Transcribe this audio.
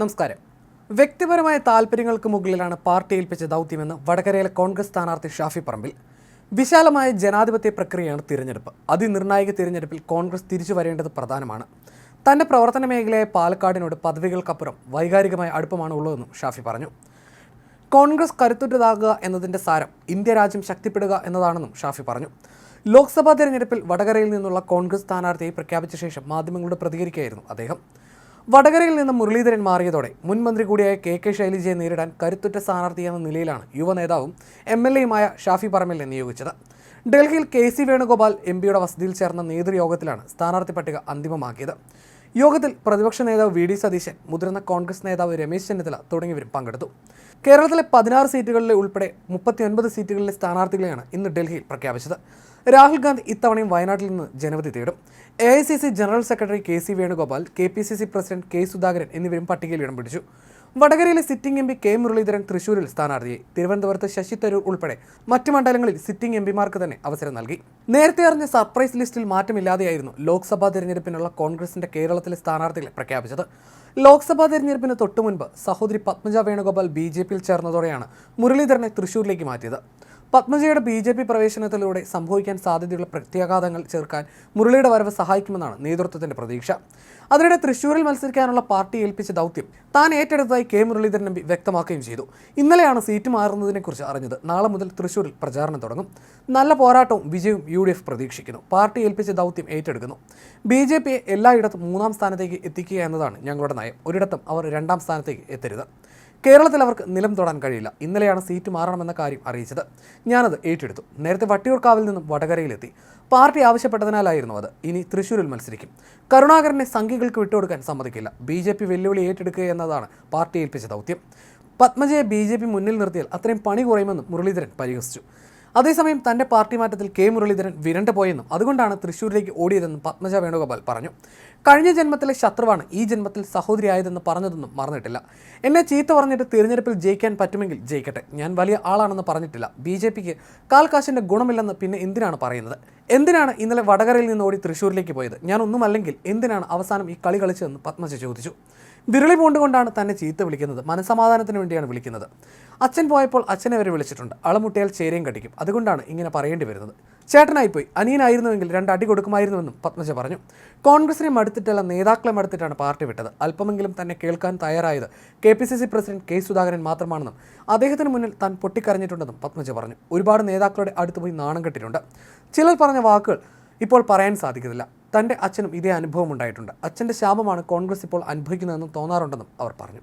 നമസ്കാരം. വ്യക്തിപരമായ താല്പര്യങ്ങൾക്ക് മുകളിലാണ് പാർട്ടി ഏൽപ്പിച്ച ദൗത്യമെന്ന് വടകരയിലെ കോൺഗ്രസ് സ്ഥാനാർത്ഥി ഷാഫി പറമ്പിൽ. വിശാലമായ ജനാധിപത്യ പ്രക്രിയയാണ് തിരഞ്ഞെടുപ്പ്. അതിനിർണായക തിരഞ്ഞെടുപ്പിൽ കോൺഗ്രസ് തിരിച്ചു വരേണ്ടത് പ്രധാനമാണ്. തന്റെ പ്രവർത്തന മേഖലയായ പാലക്കാടിനോട് പദവികൾക്കപ്പുറം വൈകാരികമായ അടുപ്പമാണ് ഉള്ളതെന്നും ഷാഫി പറഞ്ഞു. കോൺഗ്രസ് കരുത്തുറ്റതാകുക എന്നതിന്റെ സാരം ഇന്ത്യ രാജ്യം ശക്തിപ്പെടുക എന്നതാണെന്നും ഷാഫി പറഞ്ഞു. ലോക്സഭാ തെരഞ്ഞെടുപ്പിൽ വടകരയിൽ നിന്നുള്ള കോൺഗ്രസ് സ്ഥാനാർത്ഥിയെ പ്രഖ്യാപിച്ച ശേഷം മാധ്യമങ്ങളോട് പ്രതികരിക്കുകയായിരുന്നു അദ്ദേഹം. വടകരയിൽ നിന്ന് മുരളീധരൻ മാറിയതോടെ മുൻ മന്ത്രി കൂടിയായ കെ കെ ശൈലജയെ നേരിടാൻ കരുത്തുറ്റ സ്ഥാനാർത്ഥി എന്ന നിലയിലാണ് യുവ നേതാവും എം എൽ എയുമായ ഷാഫി പറമ്പിലിനെ നിയോഗിച്ചത്. ഡൽഹിയിൽ കെ സി വേണുഗോപാൽ എം പിയുടെ വസതിയിൽ ചേർന്ന നേതൃയോഗത്തിലാണ് സ്ഥാനാർത്ഥി പട്ടിക അന്തിമമാക്കിയത്. യോഗത്തിൽ പ്രതിപക്ഷ നേതാവ് വി ഡി സതീശൻ മുതിർന്ന കോൺഗ്രസ് നേതാവ് രമേശ് ചെന്നിത്തല തുടങ്ങിയവരും പങ്കെടുത്തു. കേരളത്തിലെ പതിനാറ് സീറ്റുകളിലെ ഉൾപ്പെടെ മുപ്പത്തിയൊൻപത് സീറ്റുകളിലെ സ്ഥാനാർത്ഥികളെയാണ് ഇന്ന് ഡൽഹിയിൽ പ്രഖ്യാപിച്ചത്. രാഹുൽ ഗാന്ധി ഇത്തവണയും വയനാട്ടിൽ നിന്ന് ജനവധി തേടും. A I C C general secretary K C Venugopal K P C C president K Sudhakaran എന്നിവരും പട്ടികയിൽ ഇടം പിടിച്ചു. വടകരയിലെ sitting M P K Muraleedharan തൃശൂരിൽ സ്ഥാനാർത്ഥിയെ തിരുവനന്തപുരത്ത് ശശി തരൂർ ഉൾപ്പെടെ മറ്റു മണ്ഡലങ്ങളിൽ സിറ്റിംഗ് എം പിമാർക്ക് തന്നെ അവസരം നൽകി. നേരത്തെ അറിഞ്ഞ സർപ്രൈസ് ലിസ്റ്റിൽ മാറ്റമില്ലാതെയായിരുന്നു ലോക്സഭാ തിരഞ്ഞെടുപ്പിനുള്ള കോൺഗ്രസിന്റെ കേരളത്തിലെ സ്ഥാനാർത്ഥികളെ പ്രഖ്യാപിച്ചത്. ലോക്സഭാ തെരഞ്ഞെടുപ്പിന് തൊട്ടു മുൻപ് സഹോദരി പത്മജ വേണുഗോപാൽ ബി ജെ പിയിൽ ചേർന്നതോടെയാണ് മുരളീധരനെ തൃശൂരിലേക്ക് മാറ്റിയത്. പത്മജയുടെ ബി ജെ പി പ്രവേശനത്തിലൂടെ സംഭവിക്കാൻ സാധ്യതയുള്ള പ്രത്യാഘാതങ്ങൾ ചേർക്കാൻ മുരളിയുടെ വരവ് സഹായിക്കുമെന്നാണ് നേതൃത്വത്തിന്റെ പ്രതീക്ഷ. അതിനിടെ തൃശൂരിൽ മത്സരിക്കാനുള്ള പാർട്ടി ഏൽപ്പിച്ച ദൗത്യം താൻ ഏറ്റെടുത്തതായി കെ മുരളീധരൻ എം പി വ്യക്തമാക്കുകയും ചെയ്തു. ഇന്നലെയാണ് സീറ്റ് മാറുന്നതിനെക്കുറിച്ച് അറിഞ്ഞത്. നാളെ മുതൽ തൃശൂരിൽ പ്രചാരണം തുടങ്ങും. നല്ല പോരാട്ടവും വിജയവും യു ഡി എഫ് പ്രതീക്ഷിക്കുന്നു. പാർട്ടി ഏൽപ്പിച്ച ദൗത്യം ഏറ്റെടുക്കുന്നു. ബി ജെ പിയെ എല്ലായിടത്തും മൂന്നാം സ്ഥാനത്തേക്ക് എത്തിക്കുക എന്നതാണ് ഞങ്ങളുടെ നയം. ഒരിടത്തും അവർ രണ്ടാം സ്ഥാനത്തേക്ക് എത്തരുത്. കേരളത്തിൽ അവർക്ക് നിലം തൊടാൻ കഴിയില്ല. ഇന്നലെയാണ് സീറ്റ് മാറണമെന്ന കാര്യം അറിയിച്ചത്. ഞാനത് ഏറ്റെടുത്തു. നേരത്തെ വട്ടിയൂർക്കാവിൽ നിന്നും വടകരയിലെത്തി. പാർട്ടി ആവശ്യപ്പെട്ടതിനാലായിരുന്നു അത്. ഇനി തൃശ്ശൂരിൽ മത്സരിക്കും. കരുണാകരനെ സംഘികൾക്ക് വിട്ടുകൊടുക്കാൻ സമ്മതിക്കില്ല. ബി ജെ പി വെല്ലുവിളി ഏറ്റെടുക്കുക എന്നതാണ് പാർട്ടി ഏൽപ്പിച്ച ദൗത്യം. പത്മജയെ ബി ജെ പി മുന്നിൽ നിർത്തിയാൽ അത്രയും പണി കുറയുമെന്നും മുരളീധരൻ പരിഹസിച്ചു. അതേസമയം തന്റെ പാർട്ടി മാറ്റത്തിൽ കെ മുരളീധരൻ വിരണ്ടു പോയെന്നും അതുകൊണ്ടാണ് തൃശ്ശൂരിലേക്ക് ഓടിയതെന്നും പത്മജ വേണുഗോപാൽ പറഞ്ഞു. കഴിഞ്ഞ ജന്മത്തിലെ ശത്രുവാണ് ഈ ജന്മത്തിൽ സഹോദരിയായതെന്ന് പറഞ്ഞതൊന്നും മറന്നിട്ടില്ല. എന്നെ ചീത്ത പറഞ്ഞിട്ട് തിരഞ്ഞെടുപ്പിൽ ജയിക്കാൻ പറ്റുമെങ്കിൽ ജയിക്കട്ടെ. ഞാൻ വലിയ ആളാണെന്ന് പറഞ്ഞിട്ടില്ല. ബി ജെ പിക്ക് കാൽക്കാശിന്റെ ഗുണമില്ലെന്ന് പിന്നെ എന്തിനാണ് പറയുന്നത്? എന്തിനാണ് ഇന്നലെ വടകരയിൽ നിന്ന് ഓടി തൃശ്ശൂരിലേക്ക് പോയത്? ഞാൻ അല്ലെങ്കിൽ എന്തിനാണ് അവസാനം ഈ കളി കളിച്ചതെന്ന് പത്മജ ചോദിച്ചു. വിരളി പൂണ്ടുകൊണ്ടാണ് തന്നെ ചീത്ത വിളിക്കുന്നത്. മനസമാധാനത്തിന് വേണ്ടിയാണ് വിളിക്കുന്നത്. അച്ഛൻ പോയപ്പോൾ അച്ഛനെ വരെ വിളിച്ചിട്ടുണ്ട്. അളമുട്ടിയാൽ ചേരയും കടിക്കും. അതുകൊണ്ടാണ് ഇങ്ങനെ പറയേണ്ടി വരുന്നത്. ചേട്ടനായിപ്പോയി. അനിയനായിരുന്നുവെങ്കിൽ രണ്ട് അടി കൊടുക്കുമായിരുന്നുവെന്നും പത്മജ പറഞ്ഞു. കോൺഗ്രസിനെ മടുത്തിട്ടല്ല നേതാക്കളെ മടുത്തിട്ടാണ് പാർട്ടി വിട്ടത്. അല്പമെങ്കിലും തന്നെ കേൾക്കാൻ തയ്യാറായത് K P C C president K Sudhakaran മാത്രമാണെന്നും അദ്ദേഹത്തിന് മുന്നിൽ താൻ പൊട്ടിക്കരഞ്ഞിട്ടുണ്ടെന്നും പത്മജ പറഞ്ഞു. ഒരുപാട് നേതാക്കളുടെ അടുത്ത് പോയി നാണം കെട്ടിട്ടുണ്ട്. ചിലർ പറഞ്ഞ വാക്കുകൾ ഇപ്പോൾ പറയാൻ സാധിക്കുന്നില്ല. തന്റെ അച്ഛനും ഇതേ അനുഭവം ഉണ്ടായിട്ടുണ്ട്. അച്ഛന്റെ ശാപമാണ് കോൺഗ്രസ് ഇപ്പോൾ അനുഭവിക്കുന്നതെന്നും തോന്നാറുണ്ടെന്നും അവർ പറഞ്ഞു.